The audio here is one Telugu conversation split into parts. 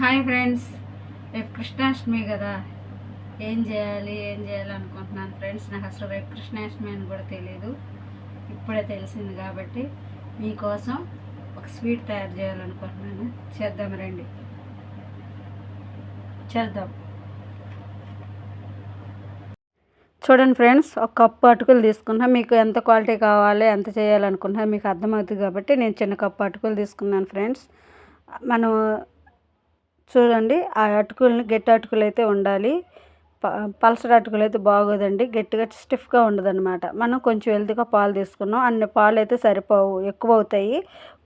Hi friends. రేపు కృష్ణాష్టమి కదా. ఏం చేయాలి ఏం చేయాలి అనుకుంటున్నాను ఫ్రెండ్స్. నాకు అసలు రేపు కృష్ణాష్టమి అని కూడా తెలియదు ఇప్పుడే తెలిసింది కాబట్టి మీకోసం ఒక స్వీట్ తయారు చేయాలనుకుంటున్నాను. చేద్దాం రండి. చేద్దాం. చూడండి ఫ్రెండ్స్ ఒక కప్పు అటుకులు తీసుకున్నా మీకు ఎంత క్వాలిటీ కావాలి ఎంత చేయాలనుకున్నా మీకు అర్థమవుతుంది కాబట్టి నేను చిన్న కప్పు అటుకులు తీసుకున్నాను ఫ్రెండ్స్. మనం చూడండి ఆ అటుకుల్ని గట్టి అటుకులు అయితే ఉండాలి. ప పలసటి అటుకులు అయితే బాగోదండి. గట్టిగా స్టిఫ్గా ఉండదన్నమాట. మనం కొంచెం వెల్తిగా పాలు తీసుకున్నాం. అన్ని పాలు అయితే సరిపోవు ఎక్కువ అవుతాయి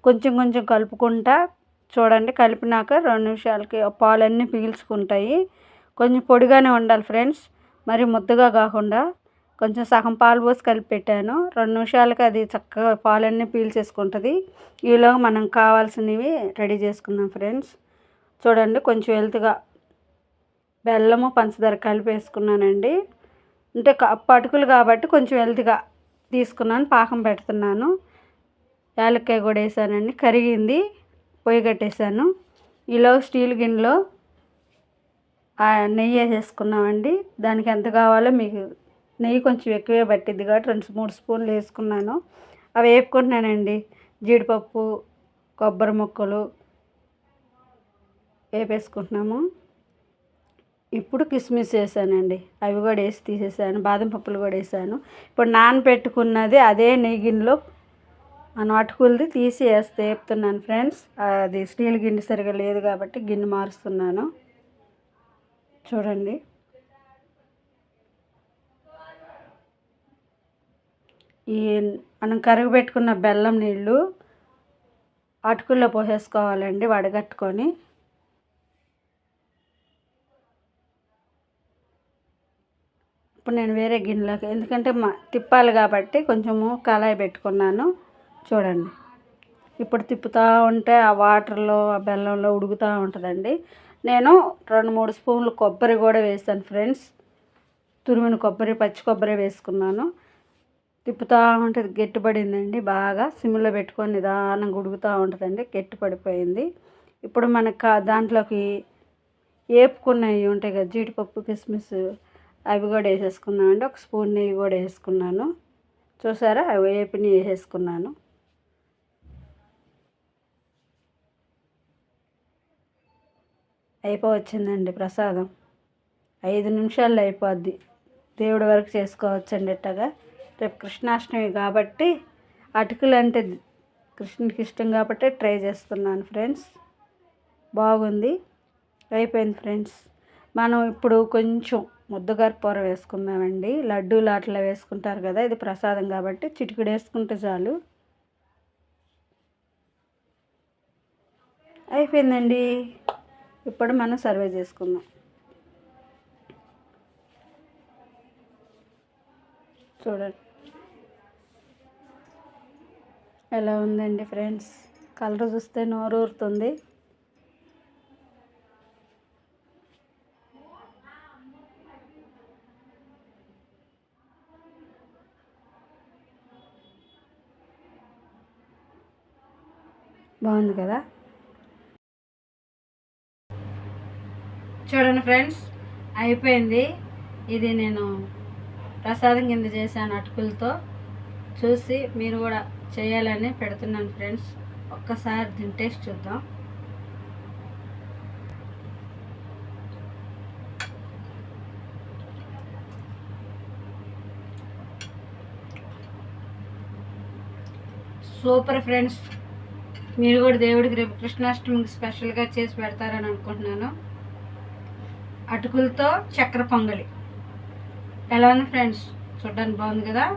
కొంచెం కొంచెం కలుపుకుంటా చూడండి కలిపినాక రెండు నిమిషాలకి పాలన్నీ పీల్చుకుంటాయి. కొంచెం పొడిగానే ఉండాలి ఫ్రెండ్స్. మరి ముద్దగా కాకుండా కొంచెం సగం పాలు పోసి కలిపి పెట్టాను. రెండు నిమిషాలకి అది చక్కగా పాలన్నీ పీల్చేసుకుంటుంది. ఈలోగా మనం కావాల్సినవి రెడీ చేసుకుందాం ఫ్రెండ్స్. చూడండి కొంచెం హెల్త్గా బెల్లము పంచదార కలిపి వేసుకున్నానండి. అంటే పటుకులు కాబట్టి కొంచెం హెల్త్గా తీసుకున్నాను పాకం పెడుతున్నాను. యాలక్కాయ కూడా వేసానండి కరిగింది పొయ్యి కట్టేసాను ఈలో స్టీల్ గిన్నెలో నెయ్యి వేసేసుకున్నామండి. దానికి ఎంత కావాలో మీకు నెయ్యి కొంచెం ఎక్కువే పట్టిద్ది కాబట్టి రెండు మూడు స్పూన్లు వేసుకున్నాను. అవి వేపుకుంటున్నానండి. జీడిపప్పు కొబ్బరి ముక్కలు వేపేసుకుంటున్నాము. ఇప్పుడు కిస్మిస్ వేసానండి. అవి కూడా వేసి తీసేసాను. బాదం పప్పులు కూడా వేసాను. ఇప్పుడు నానబెట్టుకున్నది అదే నెయ్యి గిన్నెలో మనం అటుకులది తీసి వేస్తే వేపుతున్నాను ఫ్రెండ్స్. అది స్టీల్ గిన్నె సరిగా లేదు కాబట్టి గిన్నె మారుస్తున్నాను. చూడండి. ఈ మనం కరగబెట్టుకున్న బెల్లం నీళ్ళు అటుకుల్లో పోసేసుకోవాలండి వడగట్టుకొని. ఇప్పుడు నేను వేరే గిన్నెలోకి ఎందుకంటే మా తిప్పాలి కాబట్టి కొంచెము కళాయి పెట్టుకున్నాను. చూడండి. ఇప్పుడు తిప్పుతూ ఉంటే ఆ వాటర్లో ఆ బెల్లంలో ఉడుకుతూ ఉంటుందండి. నేను రెండు మూడు స్పూన్లు కొబ్బరి కూడా వేసాను ఫ్రెండ్స్. తురిమిన కొబ్బరి పచ్చి కొబ్బరి వేసుకున్నాను. తిప్పుతూ ఉంటుంది గట్టిపడిందండి బాగా. సిమ్లో పెట్టుకొని నిదానంగా ఉడుకుతూ ఉంటుందండి. గట్టి పడిపోయింది ఇప్పుడు మనకు దాంట్లోకి వేపుకున్నవి ఉంటాయి కదా జీడిపప్పు కిస్మిస్ అవి కూడా వేసేసుకున్నామండి ఒక స్పూన్ నెయ్యి కూడా వేసుకున్నాను. చూసారా? అవి వేపిని వేసేసుకున్నాను. అయిపోవచ్చిందండి ప్రసాదం. ఐదు నిమిషాల్లో అయిపోద్ది. దేవుడి వరకు చేసుకోవచ్చండి ఇట్టగా. రేపు కృష్ణాష్టమి కాబట్టి అటుకులు అంటే కృష్ణునికి ఇష్టం కాబట్టి ట్రై చేస్తున్నాను ఫ్రెండ్స్. బాగుంది. అయిపోయింది ఫ్రెండ్స్. మనం ఇప్పుడు కొంచెం ముద్దగర్పూర వేసుకుందామండి. లడ్డూలు అట్లా వేసుకుంటారు కదా ఇది ప్రసాదం కాబట్టి చిటికెడు వేసుకుంటే చాలు. అయిపోయిందండి. ఇప్పుడు మనం సర్వే చేసుకుందాం. చూడండి. ఎలా ఉందండి ఫ్రెండ్స్? కలర్ చూస్తే నోరు బాగుంది కదా? చూడండి ఫ్రెండ్స్ అయిపోయింది. ఇది నేను ప్రసాదం కింద చేశాను అటుకులతో. చూసి మీరు కూడా చేయాలని పెడుతున్నాను ఫ్రెండ్స్. ఒక్కసారి దీని టేస్ట్ చూద్దాం. Super friends. మీరు కూడా దేవుడికి రేపు కృష్ణాష్టమికి స్పెషల్గా చేసి పెడతారని అనుకుంటున్నాను. అటుకులతో చక్కెర పొంగలి. ఎలా ఉంది ఫ్రెండ్స్? చూడడానికి బాగుంది కదా?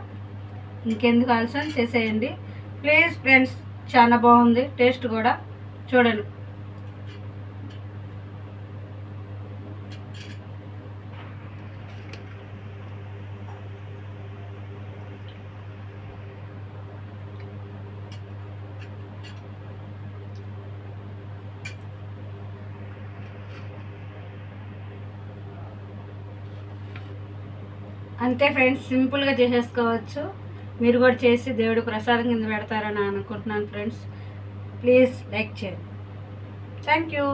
ఇంకెందుకు ఆలస్యం? చేసేయండి. ప్లీజ్ ఫ్రెండ్స్ చాలా బాగుంది. టేస్ట్ కూడా. చూడండి. అంతే ఫ్రెండ్స్ సింపుల్గా చేసేసుకోవచ్చు. మీరు కూడా చేసి దేవుడు ప్రసాదం కింద పెడతారని అనుకుంటున్నాను ఫ్రెండ్స్. ప్లీజ్ లైక్ చేయండి. Thank you.